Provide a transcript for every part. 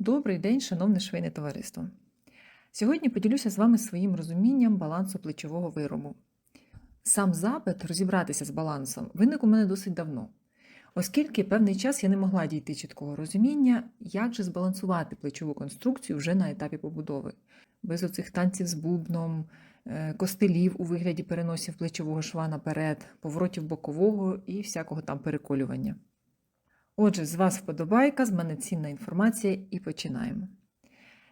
Добрий день, шановне швейне товариство. Сьогодні поділюся з вами своїм розумінням балансу плечового виробу. Сам запит розібратися з балансом виник у мене досить давно, оскільки певний час я не могла дійти чіткого розуміння, як же збалансувати плечову конструкцію вже на етапі побудови, без оцих танців з бубном, е, костелів у вигляді переносів плечового шва наперед, поворотів бокового і всякого там переколювання. Отже, з вас вподобайка, з мене цінна інформація і починаємо.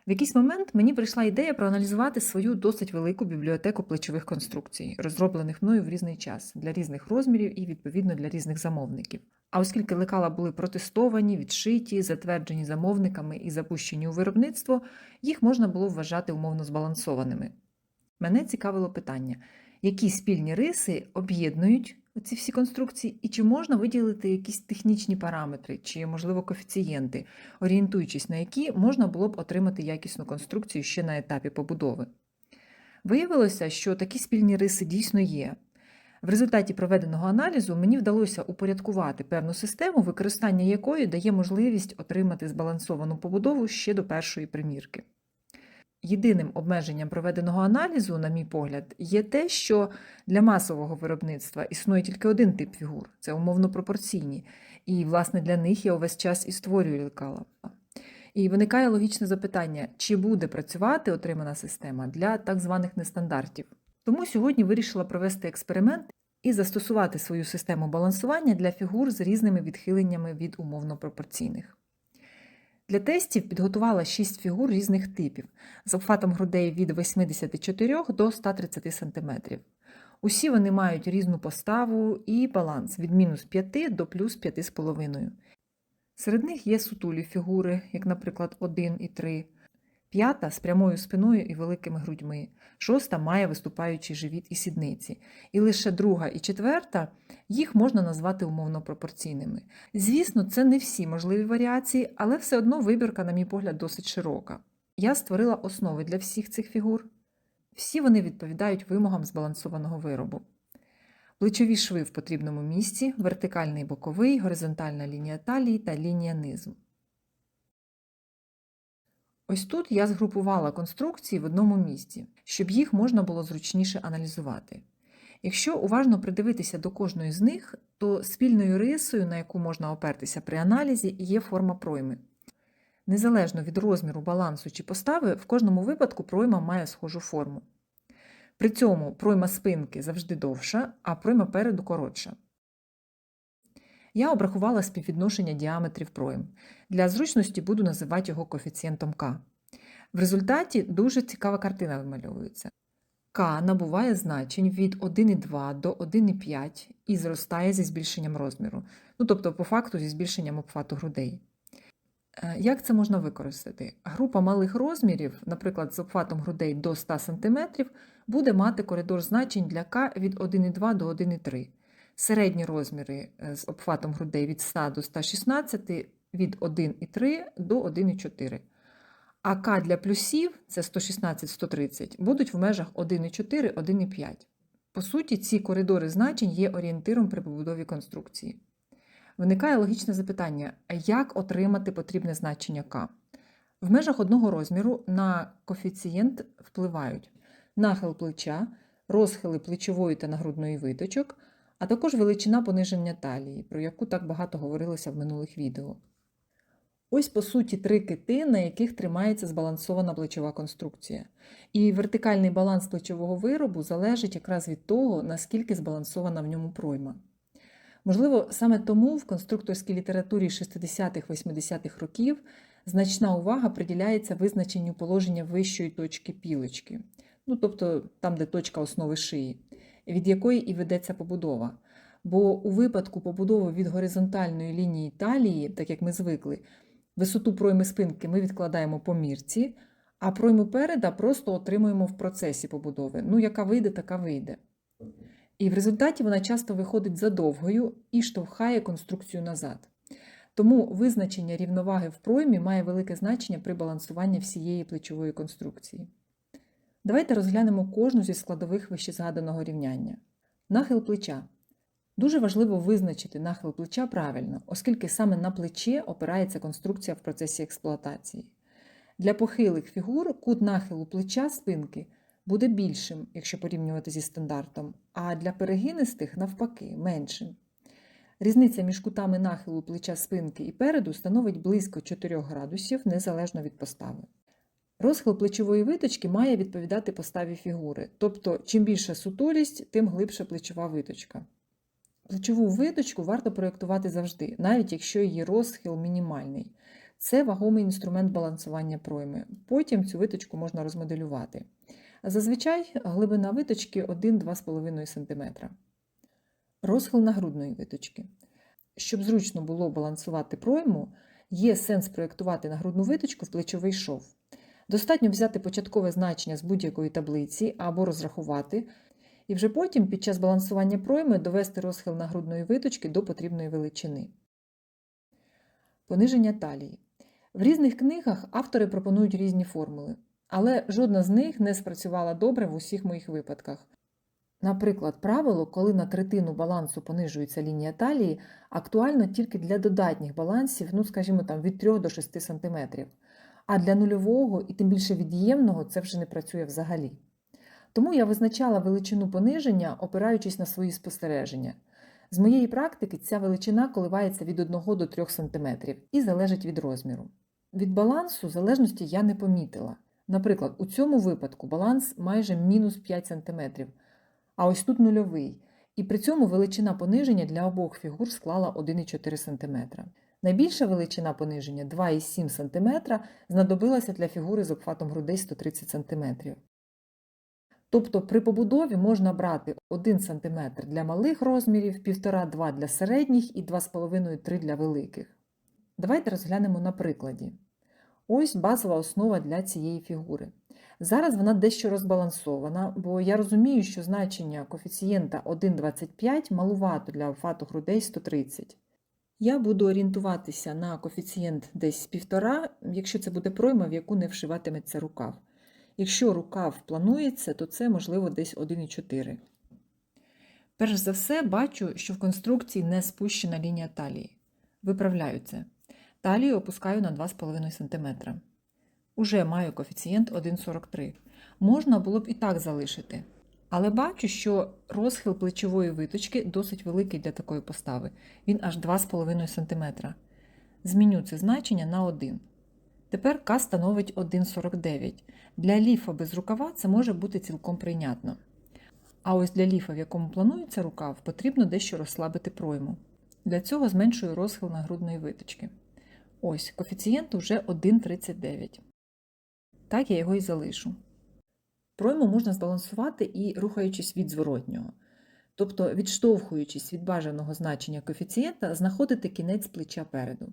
В якийсь момент мені прийшла ідея проаналізувати свою досить велику бібліотеку плечових конструкцій, розроблених мною в різний час для різних розмірів і відповідно для різних замовників. А оскільки лекала були протестовані, відшиті, затверджені замовниками і запущені у виробництво, їх можна було вважати умовно збалансованими. Мене цікавило питання, які спільні риси об'єднують ці всі конструкції, і чи можна виділити якісь технічні параметри, чи, можливо, коефіцієнти, орієнтуючись на які можна було б отримати якісну конструкцію ще на етапі побудови. Виявилося, що такі спільні риси дійсно є. В результаті проведеного аналізу мені вдалося упорядкувати певну систему, використання якої дає можливість отримати збалансовану побудову ще до першої примірки. Єдиним обмеженням проведеного аналізу, на мій погляд, є те, що для масового виробництва існує тільки один тип фігур це умовно пропорційні, і, власне, для них я увесь час і створюю лекала. І виникає логічне запитання, чи буде працювати отримана система для так званих нестандартів. Тому сьогодні вирішила провести експеримент і застосувати свою систему балансування для фігур з різними відхиленнями від умовно пропорційних. Для тестів підготувала 6 фігур різних типів з обхватом грудей від 84 до 130 см. Усі вони мають різну поставу і баланс від мінус 5 до плюс 5,5. Серед них є сутулі фігури, як, наприклад, 1 і 3. П'ята з прямою спиною і великими грудьми, шоста має виступаючий живіт і сідниці, і лише друга і четверта їх можна назвати умовно пропорційними. Звісно, це не всі можливі варіації, але все одно вибірка, на мій погляд, досить широка. Я створила основи для всіх цих фігур. Всі вони відповідають вимогам збалансованого виробу. Плечові шви в потрібному місці, вертикальний боковий, горизонтальна лінія талії та лінія низу. Ось тут я згрупувала конструкції в одному місці, щоб їх можна було зручніше аналізувати. Якщо уважно придивитися до кожної з них, то спільною рисою, на яку можна опертися при аналізі, є форма пройми. Незалежно від розміру, балансу чи постави, в кожному випадку пройма має схожу форму. При цьому пройма спинки завжди довша, а пройма переду коротша. Я обрахувала співвідношення діаметрів пройм. Для зручності буду називати його коефіцієнтом К. В результаті дуже цікава картина вимальовується. К набуває значень від 1,2 до 1,5 і зростає зі збільшенням розміру, ну тобто, по факту, зі збільшенням обхвату грудей. Е, Як це можна використати? Група малих розмірів, наприклад, з обхватом грудей до 100 см, буде мати коридор значень для К від 1,2 до 1,3 середні розміри е, з обхватом грудей від 100 до 116 від 1,3 до 1,4. А К для плюсів це 116-130, будуть в межах 1,4-1,5. По суті, ці коридори значень є орієнтиром при побудові конструкції. Виникає логічне запитання: як отримати потрібне значення К? В межах одного розміру на коефіцієнт впливають нахил плеча, розхили плечової та нагрудної виточок, а також величина пониження талії, про яку так багато говорилося в минулих відео. Ось, по суті, три кити, на яких тримається збалансована плечова конструкція. І вертикальний баланс плечового виробу залежить якраз від того, наскільки збалансована в ньому пройма. Можливо, саме тому в конструкторській літературі 60-80-х років значна увага приділяється визначенню положення вищої точки пілочки, ну тобто там, де точка основи шиї від якої і ведеться побудова. Бо у випадку побудови від горизонтальної лінії талії, так як ми звикли, висоту пройми спинки ми відкладаємо по мірці, а пройму переда просто отримуємо в процесі побудови. Ну, яка вийде, така вийде. І в результаті вона часто виходить задовгою і штовхає конструкцію назад. Тому визначення рівноваги в проймі має велике значення при балансуванні всієї плечової конструкції. Давайте розглянемо кожну зі складових вищезгаданого рівняння. Нахил плеча. Дуже важливо визначити нахил плеча правильно, оскільки саме на плече опирається конструкція в процесі експлуатації. Для похилих фігур кут нахилу плеча спинки буде більшим, якщо порівнювати зі стандартом, а для перегинистих, навпаки, меншим. Різниця між кутами нахилу плеча спинки і переду становить близько 4 градусів незалежно від постави. Розхил плечової виточки має відповідати поставі фігури, тобто чим більша сутулість, тим глибша плечова виточка. Плечову виточку варто проєктувати завжди, навіть якщо її розхил мінімальний. Це вагомий інструмент балансування пройми. Потім цю виточку можна розмоделювати. Зазвичай глибина виточки 1-2,5 см. Розхил нагрудної виточки. Щоб зручно було балансувати пройму, є сенс проєктувати нагрудну виточку в плечовий шов. Достатньо взяти початкове значення з будь-якої таблиці або розрахувати, і вже потім під час балансування пройми довести розхил нагрудної виточки до потрібної величини. Пониження талії. В різних книгах автори пропонують різні формули, але жодна з них не спрацювала добре в усіх моїх випадках. Наприклад, правило, коли на третину балансу понижується лінія талії, актуально тільки для додатніх балансів, ну, скажімо, там, від 3 до 6 см. А для нульового і тим більше від'ємного це вже не працює взагалі. Тому я визначала величину пониження, опираючись на свої спостереження. З моєї практики ця величина коливається від 1 до 3 см і залежить від розміру. Від балансу залежності я не помітила. Наприклад, у цьому випадку баланс майже мінус 5 см, а ось тут нульовий. І при цьому величина пониження для обох фігур склала 1,4 см. Найбільша величина пониження 2,7 см знадобилася для фігури з обхватом грудей 130 см. Тобто при побудові можна брати 1 см для малих розмірів, 1,5-2 для середніх і 2,5-3 для великих. Давайте розглянемо на прикладі. Ось базова основа для цієї фігури. Зараз вона дещо розбалансована, бо я розумію, що значення коефіцієнта 1,25 малувато для обхвату грудей 130. Я буду орієнтуватися на коефіцієнт десь 1,5, якщо це буде пройма, в яку не вшиватиметься рукав. Якщо рукав планується, то це можливо десь 1,4. Перш за все, бачу, що в конструкції не спущена лінія талії. Виправляю це. Талію опускаю на 2,5 см. Уже маю коефіцієнт 1,43. Можна було б і так залишити. Але бачу, що розхил плечової виточки досить великий для такої постави. Він аж 2,5 см. Зміню це значення на 1. Тепер К становить 1,49. Для ліфа без рукава це може бути цілком прийнятно. А ось для ліфа, в якому планується рукав, потрібно дещо розслабити пройму. Для цього зменшую розхил нагрудної виточки. Ось, коефіцієнт уже 1,39. Так я його і залишу. Пройму можна збалансувати і рухаючись від зворотнього. Тобто, відштовхуючись від бажаного значення коефіцієнта, знаходити кінець плеча переду.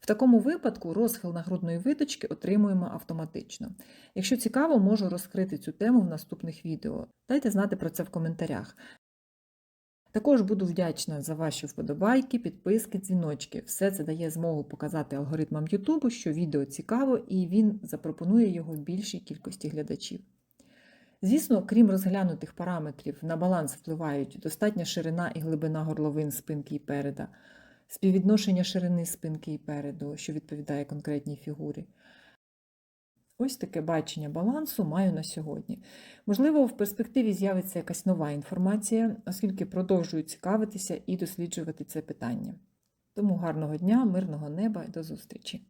В такому випадку розхил нагрудної виточки отримуємо автоматично. Якщо цікаво, можу розкрити цю тему в наступних відео. Дайте знати про це в коментарях. Також буду вдячна за ваші вподобайки, підписки, дзвіночки. Все це дає змогу показати алгоритмам YouTube, що відео цікаво і він запропонує його більшій кількості глядачів. Звісно, крім розглянутих параметрів, на баланс впливають достатня ширина і глибина горловин спинки і переда, співвідношення ширини спинки і переду, що відповідає конкретній фігурі. Ось таке бачення балансу маю на сьогодні. Можливо, в перспективі з'явиться якась нова інформація, оскільки продовжую цікавитися і досліджувати це питання. Тому гарного дня, мирного неба і до зустрічі!